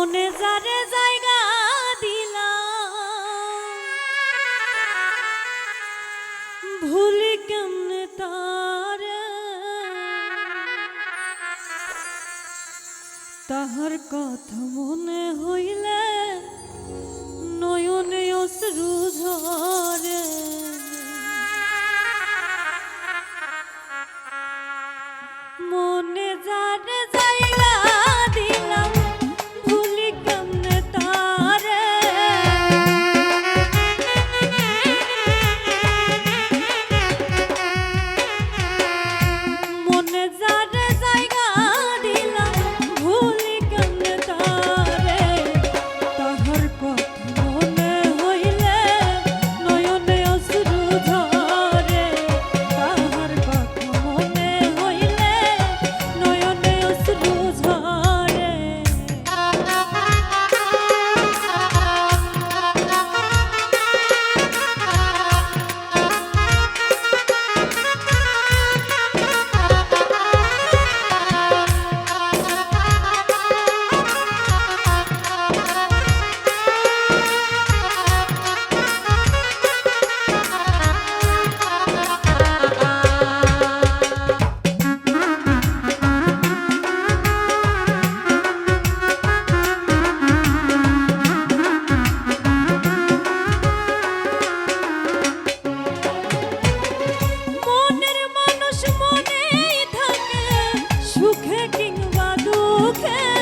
মনে তাহার কথা মনে হইলে নয়নে অশ্রু ঝরে। মনে জানে 사.